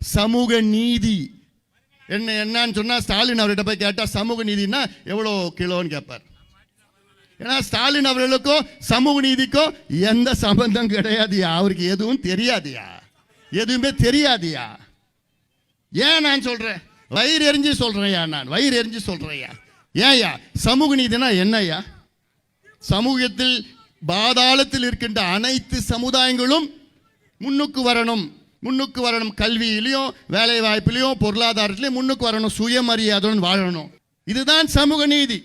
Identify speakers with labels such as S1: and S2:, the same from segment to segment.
S1: சமூக நீதி. என்ன என்னன்னு சொன்னால் ஸ்டாலின் அவர்கிட்ட போய் கேட்டால் சமூக நீதினா எவ்வளோ கிலோன்னு கேட்பார். ஏன்னா ஸ்டாலின் அவர்களுக்கும் சமூக நீதிக்கும் எந்த சம்பந்தம் கிடையாதுயா? அவருக்கு எதுவும் தெரியாதுயா? எதுவுமே தெரியாதுயா? ஏன் நான் சொல்கிறேன் வயிறு எரிஞ்சு சொல்கிறேன்யா நான். வயிறு எரிஞ்சு சொல்றேன்யா. ஏன்யா? சமூக நீதினா என்னய்யா? சமூகத்தில் பாதாளத்தில் இருக்கின்ற அனைத்து சமுதாயங்களும் முன்னுக்கு வரணும். முன்னுக்கு வரணும் கல்வியிலையும் வேலை வாய்ப்பிலையும் பொருளாதாரத்திலையும் முன்னுக்கு வரணும் சுயமரியாதையுடன் வாழணும். இதுதான் சமூக நீதி.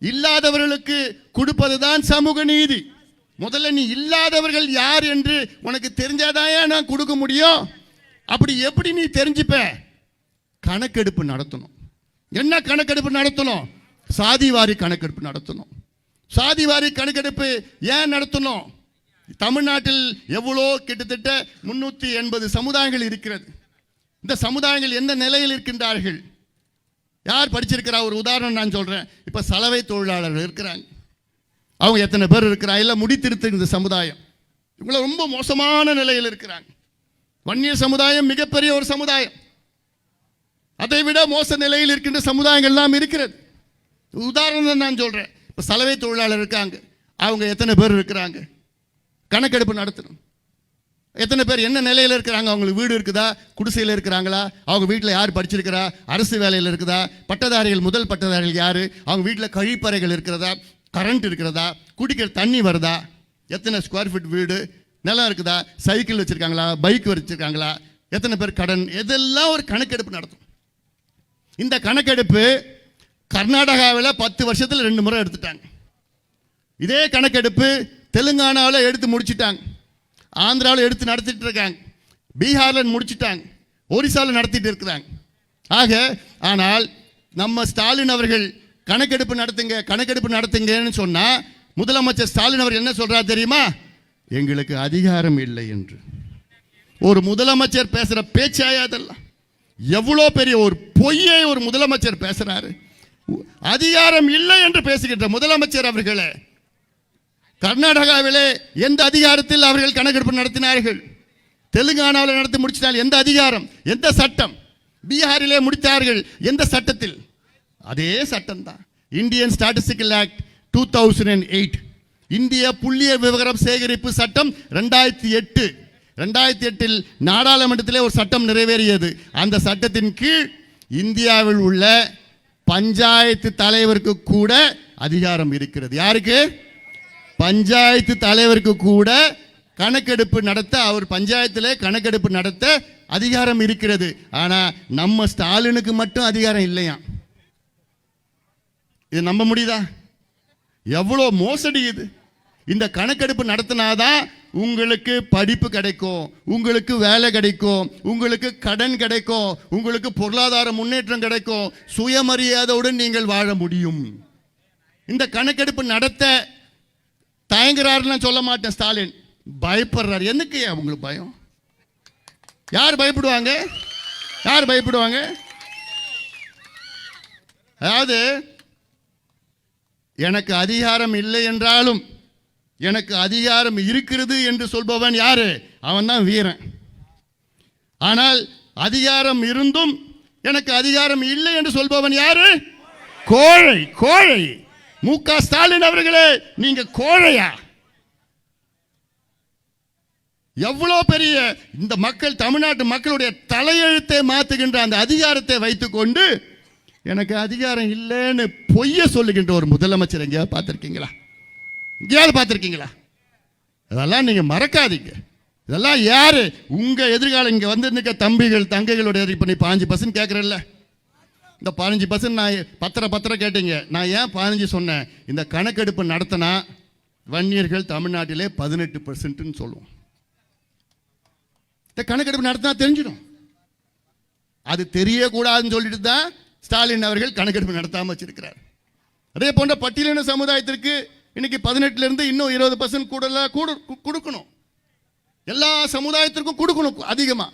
S1: இல்லாதவர்களுக்கு கொடுப்பது தான் சமூக நீதி. முதல்ல நீ இல்லாதவர்கள் யார் என்று உனக்கு தெரிஞ்சாதாயா நான் கொடுக்க முடியும்? அப்படி எப்படி நீ தெரிஞ்சுப்ப? கணக்கெடுப்பு நடத்தணும். என்ன கணக்கெடுப்பு நடத்தணும்? சாதிவாரி கணக்கெடுப்பு நடத்தணும். சாதிவாரி கணக்கெடுப்பு ஏன் நடத்தணும்? தமிழ்நாட்டில் எவ்வளோ கிட்டத்தட்ட முன்னூற்றி எண்பது சமுதாயங்கள் இருக்கிறது. இந்த சமுதாயங்கள் எந்த நிலையில் இருக்கின்றார்கள்? யார் படிச்சிருக்கிறா? ஒரு உதாரணம் நான் சொல்கிறேன் இப்போ சலவை தொழிலாளர்கள் இருக்கிறாங்க. அவங்க எத்தனை பேர் இருக்கிறாங்க? இல்லை முடித்திருத்து இந்த சமுதாயம். இவங்கள ரொம்ப மோசமான நிலையில் இருக்கிறாங்க. வன்னிய சமுதாயம் மிகப்பெரிய ஒரு சமுதாயம். அதை விட மோச நிலையில் இருக்கின்ற சமுதாயங்கள் எல்லாம் இருக்கிறது. உதாரணம் நான் சொல்கிறேன் இப்போ சலவை தொழிலாளர் இருக்காங்க. அவங்க எத்தனை பேர் இருக்கிறாங்க? கணக்கெடுப்பு நடத்தணும். எத்தனை பேர் என்ன நிலையில் இருக்கிறாங்க? அவங்களுக்கு வீடு இருக்குதா? குடிசையில் இருக்கிறாங்களா? அவங்க வீட்டில் யார் படிச்சிருக்கிறா? அரசு வேலையில் இருக்குதா? பட்டதாரிகள் முதல் பட்டதாரிகள் யார்? அவங்க வீட்டில் கழிப்பறைகள் இருக்கிறதா? கரண்ட் இருக்கிறதா? குடிக்கிற தண்ணி வருதா? எத்தனை ஸ்கொயர் ஃபீட் வீடு? நிலம் இருக்குதா? சைக்கிள் வச்சுருக்காங்களா? பைக் வச்சுருக்காங்களா? எத்தனை பேர் கடன்? இதெல்லாம் ஒரு கணக்கெடுப்பு நடத்தும். இந்த கணக்கெடுப்பு கர்நாடகாவில் பத்து வருஷத்தில் ரெண்டு முறை எடுத்துட்டாங்க. இதே கணக்கெடுப்பு தெலுங்கானாவில் எடுத்து முடிச்சிட்டாங்க. ஆந்திராவில் எடுத்து நடத்திட்டு இருக்காங்க பீகாரில் முடிச்சிட்டாங்க. ஒரிசாவில் நடத்திட்டு இருக்கிறாங்க. ஆக ஆனால் நம்ம ஸ்டாலின் அவர்கள் கணக்கெடுப்பு நடத்துங்க கணக்கெடுப்பு நடத்துங்கன்னு சொன்னால் முதலமைச்சர் ஸ்டாலின் அவர் என்ன சொல்கிறார் தெரியுமா? எங்களுக்கு அதிகாரம் இல்லை என்று. ஒரு முதலமைச்சர் பேசுகிற பேச்சாயா அதெல்லாம் எவ்வளோ பெரிய ஒரு பொய்யை ஒரு முதலமைச்சர் பேசுகிறாரு அதிகாரம் இல்லை என்று பேசுகின்ற முதலமைச்சர் அவர்களே கர்நாடகாவிலே எந்த அதிகாரத்தில் அவர்கள் கணக்கெடுப்பு நடத்தினார்கள்? தெலுங்கானாவில் நடத்தி முடிச்சிட்டால் எந்த அதிகாரம்? எந்த சட்டம்? பீகாரிலே முடித்தார்கள் எந்த சட்டத்தில்? அதே சட்டம் தான் Indian statistical act two thousand and eight இந்திய புள்ளிய விவகாரம் சேகரிப்பு சட்டம் ரெண்டாயிரத்தி எட்டு. ரெண்டாயிரத்தி எட்டில் நாடாளுமன்றத்திலே ஒரு சட்டம் நிறைவேறியது. அந்த சட்டத்தின் கீழ் இந்தியாவில் உள்ள பஞ்சாயத்து தலைவருக்கு கூட அதிகாரம் இருக்கிறது. யாருக்கு? பஞ்சாயத்து தலைவருக்கு கூட கணக்கெடுப்பு நடத்த அவர் பஞ்சாயத்தில் கணக்கெடுப்பு நடத்த அதிகாரம் இருக்கிறது. ஆனால் நம்ம ஸ்டாலினுக்கு மட்டும் அதிகாரம் இல்லையா? இது நம்ப முடியுதா? எவ்வளோ மோசடி இது. இந்த கணக்கெடுப்பு நடத்தினாதான் உங்களுக்கு படிப்பு கிடைக்கும் உங்களுக்கு வேலை கிடைக்கும் உங்களுக்கு கடன் கிடைக்கும் உங்களுக்கு பொருளாதார முன்னேற்றம் கிடைக்கும். சுயமரியாதையுடன் நீங்கள் வாழ முடியும். இந்த கணக்கெடுப்பு நடத்த தயங்குறாருன்னு சொல்ல மாட்டேன் ஸ்டாலின். பயப்படுறாரு. என்னக்கு அவங்களுக்கு பயம்? யார் பயப்படுவாங்க? யார் பயப்படுவாங்க? அதாவது எனக்கு அதிகாரம் இல்லை என்றாலும் எனக்கு அதிகாரம் இருக்கிறது என்று சொல்பவன் யாரு? அவன் தான் வீரன். ஆனால் அதிகாரம் இருந்தும் எனக்கு அதிகாரம் இல்லை என்று சொல்பவன் யாரு? கோழை கோழை. மு க ஸ்டாலின் அவர்களே நீங்க கோழையா? எவ்வளோ பெரிய இந்த மக்கள் தமிழ்நாட்டு மக்களுடைய தலையெழுத்தை மாற்றுகின்ற அந்த அதிகாரத்தை வைத்துக்கொண்டு எனக்கு அதிகாரம் இல்லைன்னு பொய்ய சொல்லுகின்ற ஒரு முதலமைச்சர் எங்கேயாவது பார்த்துருக்கீங்களா? எங்கேயாவது பார்த்துருக்கீங்களா? அதெல்லாம் நீங்கள் மறக்காதீங்க. இதெல்லாம் யார்? உங்கள் எதிர்காலம் இங்கே வந்து தம்பிகள் தங்கைகளுடைய இப்போ நீ பாஞ்சு பர்சன்ட் கேட்குறல்ல இந்த பதினஞ்சு பர்சன்ட் நான் பத்திர பத்திரம் கேட்டீங்க. நான் ஏன் பதினஞ்சு சொன்னேன்? இந்த கணக்கெடுப்பு நடத்தினா வன்னியர்கள் தமிழ்நாட்டிலே பதினெட்டு பர்சன்ட்னு சொல்லுவோம். இந்த கணக்கெடுப்பு நடத்தினா தெரிஞ்சிடும். அது தெரியக்கூடாதுன்னு சொல்லிட்டு தான் ஸ்டாலின் அவர்கள் கணக்கெடுப்பு நடத்தாமல் வச்சிருக்கிறார். அதே போன்ற பட்டியலின சமுதாயத்திற்கு இன்னைக்கு பதினெட்டுலேருந்து இன்னும் இருபது பர்சன்ட் கூடல கூட கொடுக்கணும். எல்லா சமுதாயத்திற்கும் கொடுக்கணும் அதிகமாக